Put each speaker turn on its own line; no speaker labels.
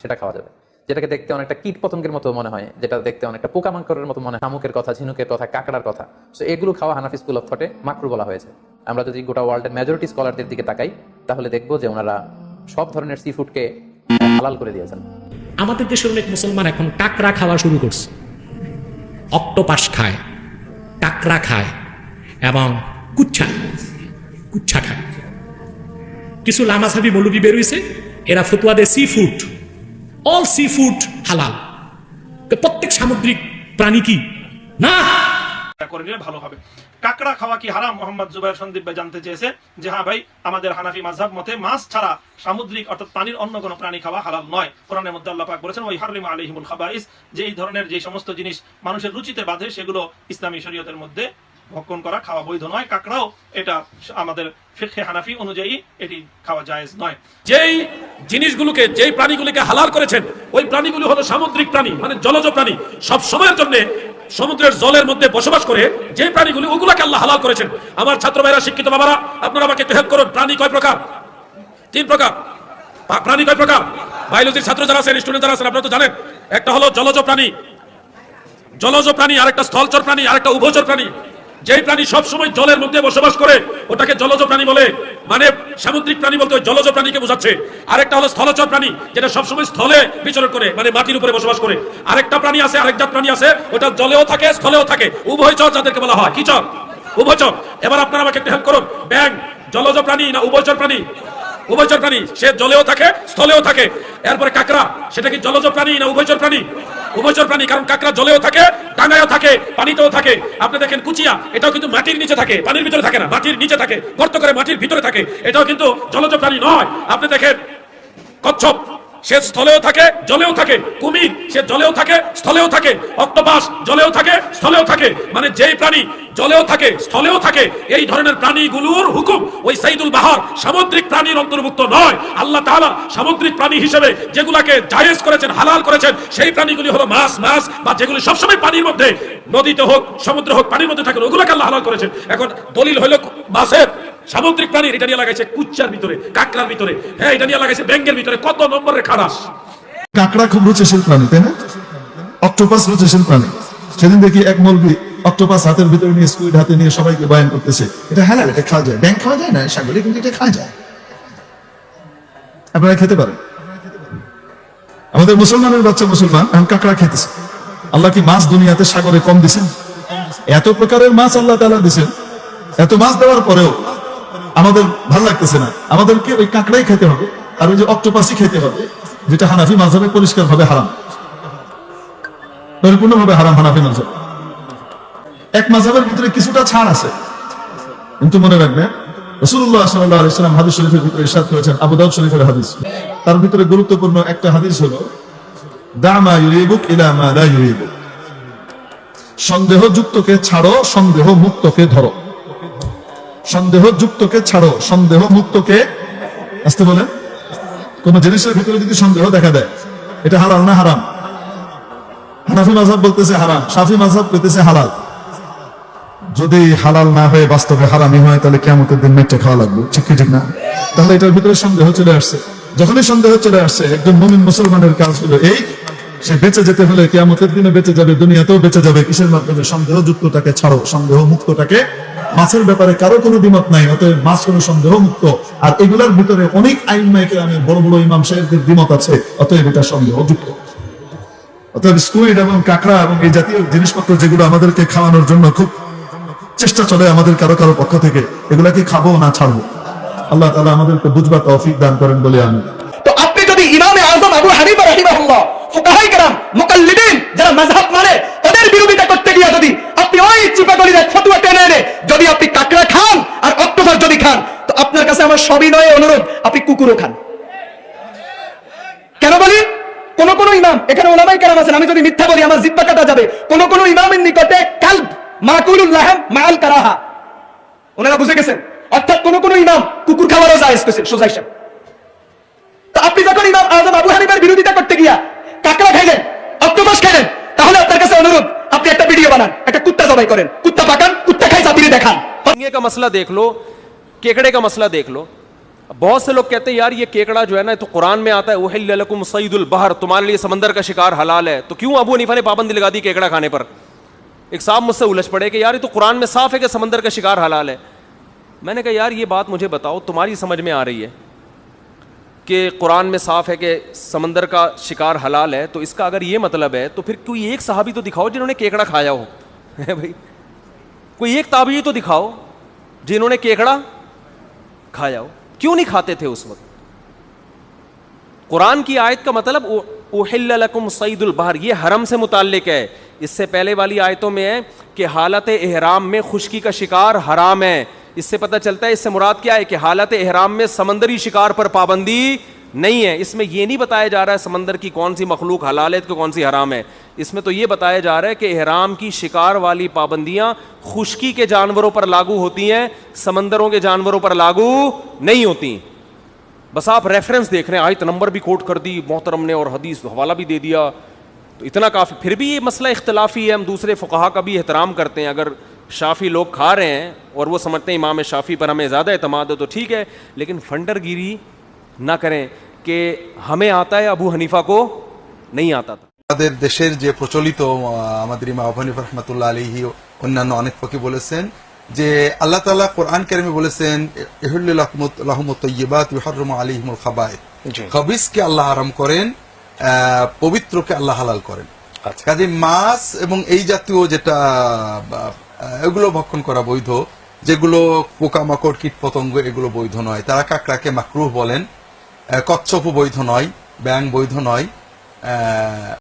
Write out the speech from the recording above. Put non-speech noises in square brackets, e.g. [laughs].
সেটা খাওয়া যাবে। যেটাকে দেখতে অনেকটা কীট পতঙ্গের মতো মনে হয়, যেটা দেখতে অনেকটা পোকামাকড়ের মতো মনে হয়, শামুকের কথা, ঝিনুকের কথা, কাঁকড়ার কথা। তো এগুলো খাওয়া হানাফি স্কুল অফ থটে মাকরু বলা হয়েছে। আমরা যদি গোটা ওয়ার্ল্ডের মেজরিটি স্কলারদের দিকে তাকাই, তাহলে দেখব যে ওনারা সব ধরনের সি ফুডকে হালাল করে দিয়েছেন।
আমাদের দেশের অনেক মুসলমান এখন কাঁকড়া খাওয়া শুরু করছে। অক্টোপাস খায়, কাঁকড়া খায় এবং কুচ্ছা কুচ্ছা খায়। কিছু লামাসাবি মৌলবি বেরোইছে এরা ফতুয়া দেয় seafood all seafood হালাল প্রত্যেক সামুদ্রিক প্রাণী কি? না!
করে নিলে ভালো হবে। কাকড়া খাওয়া কি হারাম? মোহাম্মদ জুবাইর সন্দীপ ভাই জানতে চেয়েছে যে হ্যাঁ ভাই, আমাদের হানাফি মাযহাব মতে মাছ ছাড়া সামুদ্রিক অর্থাৎ পানির অন্য কোনো প্রাণী খাওয়া হালাল নয়। কোরআনের মধ্যে আল্লাহ পাক বলেছেন ওই হারলিম খাবাইস যে এই ধরনের যে সমস্ত জিনিস মানুষের রুচিতে বাঁধে, সেগুলো ইসলামী শরীয়তের মধ্যে ভক্ষণ করা খাওয়া বৈধ নয়। কাঁকড়াও এটা আমাদের ফিকহে হানাফি অনুযায়ী এটি খাওয়া জায়েজ নয়।
যেই জিনিসগুলোকে, যেই প্রাণীগুলিকে হালাল করেছেন, ওই প্রাণীগুলো হলো সামুদ্রিক প্রাণী মানে জলজ প্রাণী। সব সময়ের জন্য সমুদ্রের জলের মধ্যে বসবাস করে যে প্রাণীগুলি, ওগুলাকে আল্লাহ হালাল করেছেন। আমার ছাত্র ভাইরা শিক্ষিত বাবারা, আপনারা আমাকে একটু হেল্প করুন। প্রাণী কয় প্রকার? তিন প্রকার। প্রাণী কয় প্রকার? বায়োলজির ছাত্র যারা আছেন, স্টুডেন্ট যারা আছেন, আপনারা তো জানেন, একটা হলো জলজ প্রাণী জলজ প্রাণী, আরেকটা স্থলচর প্রাণী, আরেকটা উভচর প্রাণী। যেই প্রাণী সব সময় জলের মধ্যে বসবাস করে, ওটাকে জলজ প্রাণী বলে। মানে সামুদ্রিক প্রাণী বলতে জলজ প্রাণীকে বোঝাচ্ছে। আরেকটা হলো স্থলচর প্রাণী, যেটা সবসময় স্থলে বিচরণ করে মানে মাটির উপরে বসবাস করে। আরেকটা প্রাণী আছে, আরেক জাত প্রাণী আছে, ওটা জলেও থাকে, স্থলেও থাকে। উভয়চর যাদেরকে বলা হয়। কি চর? উভয়চর এবার আপনারা আমাকে একটু হেল্প করুন। ব্যাং, জলজ প্রাণী না উভয়চর প্রাণী? উভয়চর প্রাণী। সে জলেও থাকে, স্থলেও থাকে। এরপরে কাকড়া, সেটা কি জলজ প্রাণী না উভয়চর প্রাণী? উভয়চর প্রাণী কারণ কাঁকড়া জলেও থাকে ডাঙায়ও থাকে, পানিতেও থাকে। আপনি দেখেন কুচিয়া, এটাও কিন্তু মাটির নিচে থাকে, পানির ভিতরে থাকে না, মাটির নিচে থাকে, গর্ত করে মাটির ভিতরে থাকে। এটাও কিন্তু জলজ প্রাণী নয়। আপনি দেখেন কচ্ছপ সে স্থলেও থাকে, জলেও থাকে। কুমির, সে জলেও থাকে, স্থলেও থাকে। অক্টোপাস, জলেও থাকে, স্থলেও থাকে। মানে যেই প্রাণী জলেও থাকে, স্থলেও থাকে, এই ধরনের প্রাণীগুলোর হুকুম ওই সাইদুল বাহার সামুদ্রিক প্রাণীর অন্তর্ভুক্ত নয়। আল্লাহ তাআলা সামুদ্রিক প্রাণী হিসেবে যেগুলাকে জায়েজ করেছেন, হালাল করেছেন, সেই প্রাণীগুলি হলো মাছ মাছ, বা যেগুলি সবসময় পানির মধ্যে, নদীতে হোক, সমুদ্র হোক, পানির মধ্যে থাকে, ওগুলোকে আল্লাহ হালাল করেছেন। এখন দলিল হইল মাছের সামুদ্রিক প্রাণীর এটা নিয়ে লাগাইছে কুচ্চার ভিতরে, কাকড়ার ভিতরে। হ্যাঁ এটা নিয়ে লাগাইছে ব্যাঙ্গের ভিতরে। কত নম্বরের খারাস?
কাঁকড়া খুব রুচিশীল প্রাণী, তাই না? অক্টোপাস রুচিশীল প্রাণী। সেদিন দেখি এক মলবি অক্টোপাস হাতের ভিতরে নিয়ে স্কুইড হাতে নিয়ে সবাইকে বয়ান করতেছে। এটা হালাল, এটা খাওয়া যায়। ব্যাংক খাওয়া যায় না? সাগরে কিন্তু এটা খাওয়া যায়। আপনারা খেতে পারেন। আমাদের মুসলমানের বাচ্চা মুসলমান, এখন কাঁকড়া খেতেছে। আল্লাহ কি মাছ দুনিয়াতে সাগরে কম দিছেন? এত প্রকারের মাছ আল্লাহ তাআলা দিছেন। এত মাছ দেওয়ার পরেও আমাদের ভালো লাগতেছে না। আমাদেরকে ওই কাঁকড়াই খেতে হবে, আর ওই যে অক্টোপাসই খেতে হবে, যেটা হানাফি মাঝাবে পরিষ্কার ভাবে হারাম। পরিপূর্ণ ভাবে হারাম হানাফি মাঝাব এক মাঝাবের ভিতরে কিছুটা ছাড় আছে। কিন্তু মনে রাখবে রসুল্লাহ সাল্লাহ আলাইসালাম হাদিস শরীফের ভিতরে ইরশাদ করেছেন শরীফের হাদিস। তার ভিতরে গুরুত্বপূর্ণ একটা হাদিস হলো দামা ইউরিবুক ইলা মা ইউরিবুক। ছাড়ো সন্দেহ মুক্তকে ধরো। সন্দেহ যুক্তকে ছাড়ো সন্দেহ মুক্তকে আসতে বলেন। কোন জিনিসের ভিতরে যদি সন্দেহ দেখা দেয়, এটা হালাল না হারাম? হানাফি মাঝাব বলতেছে হারাম, সাফি মাঝাব বলতেছে হালাল। যদি হালাল না হয়ে বাস্তবে হারামি হয়, তাহলে কেমতের দিন মেটে খাওয়া লাগবে। ঠিক ঠিক না? তাহলে এটার ভিতরে সন্দেহ চলে আসছে। যখনই সন্দেহ চলে আসছে, একজন মুমিন মুসলমানের কাজ হলো এই, সে বেঁচে যেতে হলে কেমতের দিনে বেঁচে যাবে, দুনিয়াতেও বেঁচে যাবে। কিসের মাধ্যমে? সন্দেহ যুক্তটাকে ছাড়ো সন্দেহ মুক্তটাকে মাছের ব্যাপারে কারও কোনো দ্বিমত নাই, অতএব মাছ কোনো সন্দেহ মুক্ত আর এগুলার ভিতরে অনেক আইন মাইকে আমি বড় বড় ইমাম সাহেবদের দ্বিমত আছে, অতএব এটা সন্দেহ যুক্ত অতএব স্কুইড এবং কাঁকড়া এবং এই জাতীয় জিনিসপত্র যেগুলো আমাদেরকে খাওয়ানোর জন্য খুব চেষ্টা চলে আমাদের কারও কারও পক্ষ থেকে, এগুলাকে খাব না ছাড়বো। আল্লাহ তালা আমাদেরকে বুঝবার তৌফিক দান করেন বলে আমি।
সবিনয় অনুরোধ আপনি কুকুরও খান কেন বলি কোন কোন ইমাম এখানে ওলামাই কেরাম আছেন আমি যদি মিথ্যা বলি আমার জিব্বা কাটা যাবে কোন কোন ইমামের নিকটে কালব মাকুলুল লাহাম মাল কারাহা ওনারা বুঝে গেছেন অর্থাৎ কোন কোন ইমাম কুকুর খাওয়ারও জায়েজ করেছেন সোজা হিসাব তো আপনি যখন ইমাম আজম আবু হানিফার বিরোধিতা করতে গিয়া কাকড়া খাইলেন অক্টোপাস খাইলেন তাহলে আপনার কাছে অনুরোধ আপনি একটা ভিডিও বানান একটা কুত্তা জবাই করেন কুত্তা পাকান কুত্তা খাই জাতিরে দেখান
झींगे का मसला देख लो केकड़े का मसला देख लो بہت سے لوگ کہتے ہیں، یار، یہ کیکڑا جو ہے نا تو قرآن میں آتا ہے لکم سعید البہر تمہارے لیے سمندر کا شکار حلال ہے۔ تو کیوں ابو حنیفہ نے پابندی لگا دی کیکڑا کھانے پر؟ ایک صاحب مجھ سے الجھ پڑے کہ، یار، یہ تو قرآن میں صاف ہے کہ سمندر کا شکار حلال ہے۔ میں نے کہا، یار، یہ بات مجھے بتاؤ، تمہاری سمجھ میں آ رہی ہے کہ قرآن میں صاف ہے کہ سمندر کا شکار حلال ہے، تو اس کا اگر یہ مطلب ہے، تو پھر کوئی ایک صحابی تو دکھاؤ جنہوں نے کیکڑا کھایا ہو۔ [laughs] بھائی، کوئی ایک تابعی تو دکھاؤ جنہوں نے کیکڑا کھایا ہو۔ کیوں نہیں کھاتے تھے اس وقت؟ قرآن کی آیت کا مطلب اوہل لکم سعید البہر یہ حرم سے متعلق ہے۔ اس سے پہلے والی آیتوں میں ہے کہ حالت احرام میں خشکی کا شکار حرام ہے۔ اس سے پتہ چلتا ہے، اس سے مراد کیا ہے کہ حالت احرام میں سمندری شکار پر پابندی نہیں ہے۔ اس میں یہ نہیں بتایا جا رہا ہے سمندر کی کون سی مخلوق حلال ہے تو کون سی حرام ہے۔ اس میں تو یہ بتایا جا رہا ہے کہ احرام کی شکار والی پابندیاں خشکی کے جانوروں پر لاگو ہوتی ہیں، سمندروں کے جانوروں پر لاگو نہیں ہوتی۔ بس آپ ریفرنس دیکھ رہے ہیں، آیت نمبر بھی کوٹ کر دی، محترم نے اور حدیث حوالہ بھی دے دیا۔ تو اتنا کافی، پھر بھی یہ مسئلہ اختلافی ہے۔ ہم دوسرے فقہا کا بھی احترام کرتے ہیں۔ اگر شافی لوگ کھا رہے ہیں اور وہ سمجھتے ہیں امام شافی پر ہمیں زیادہ اعتماد ہے تو ٹھیک ہے، لیکن فنڈر گیری ना करें कि हमें आता है अबू हनीफा को नहीं आता था
আমাদের দেশের যে প্রচলিত আহ, আমাদের ইমা আবহানিফ রহমতুল্লাহ আলহি অন্যান্য অনেক ফকি বলেছেন যে আল্লাহ তালা কোরআন কারিমে বলেছেন লাহমতইবাত ইহরম আলিহিমুল খাবায় খবিসকে আল্লাহ আরাম করেন আহ, পবিত্রকে আল্লাহ হালাল করেন কাজে মাছ এবং এই জাতীয় যেটা বা, আহ, এগুলো ভক্ষণ করা বৈধ যেগুলো পোকামাকড় কীট পতঙ্গ এগুলো বৈধ নয় তারা কাকড়াকে মাকরুহ বলেন আহ, কচ্ছপও বৈধ নয় ব্যাং বৈধ নয়